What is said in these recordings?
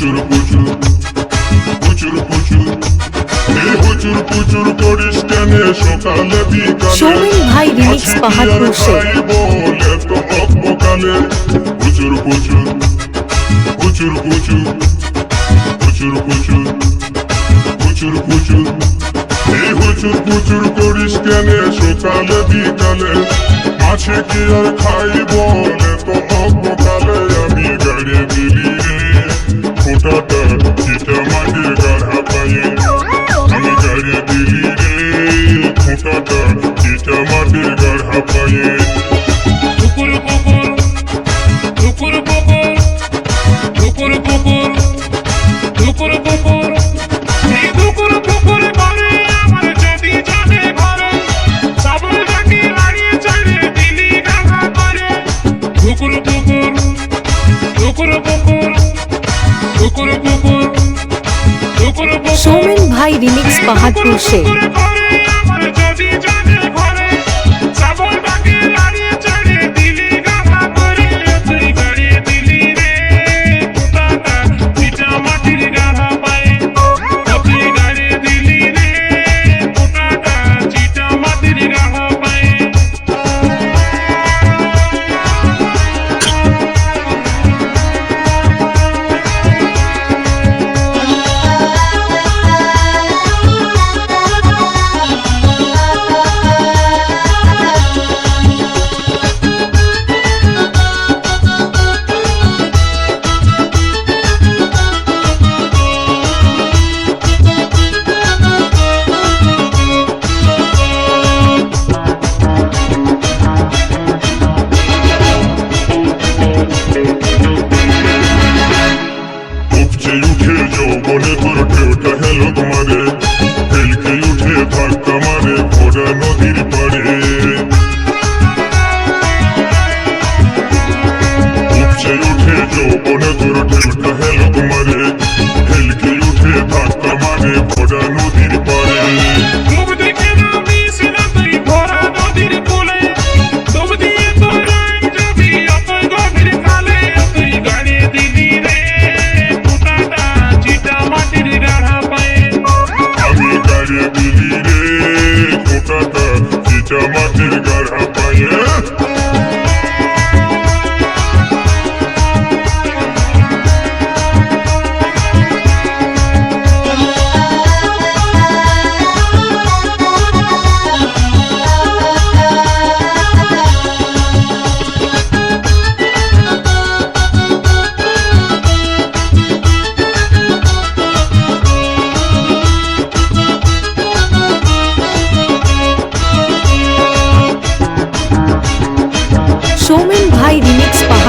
প্রচুর প্রচুর প্রচুর প্রচুর এই প্রচুর প্রচুর করিস কেন? সকালে বিকালে ভাই রিমিক্স পাহাড়পুর সে। বলে তো অপকালে প্রচুর প্রচুর প্রচুর প্রচুর প্রচুর প্রচুর প্রচুর প্রচুর এই প্রচুর প্রচুর করিস কেন? সকালে বিকালে। আছে কি আর খাই বলে তো অপকালে আমি গাড়ি দিলি Determined રિમિક્સ બહાદુર છે যৌবনে তোর ওটা হেলো তোমারে হেলকে উঠে ধাক্কা মারে ভোরা নদীর পারে উঠে যৌবনে তোর ওটা হেলো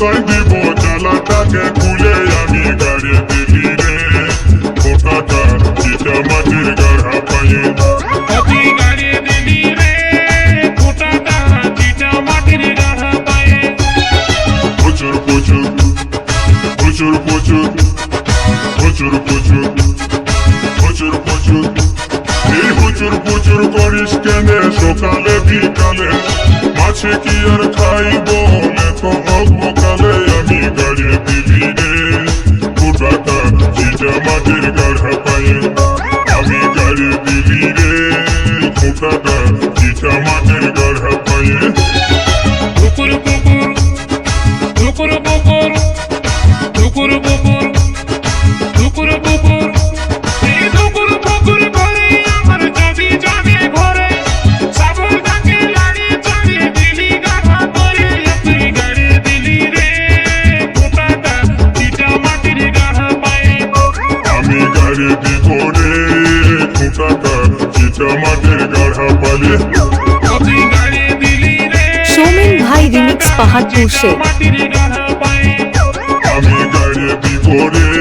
কোথায় দিব চালাটাকে খুলে আমি গাড়ি দিলি রে। ফুটাটা চিটা মাটির গাড়া পায়ে। প্রচুর প্রচুর প্রচুর প্রচুর প্রচুর প্রচুর প্রচুর প্রচুর। এই প্রচুর প্রচুর করিস কেন সকালে বিকালে? আছে কি আর খাইব? এত অগ্নকালে আমি গাড়ির দিবি রে ফুটাটা জিজা মাটির গাড়া পায়ে। বিপদে ফুটাকা চিতা মাঠের গাঢ়া পালে সৌমেন ভাই রিমিক্স পাহাড়পুর সে আমি গাড়ি বিপদে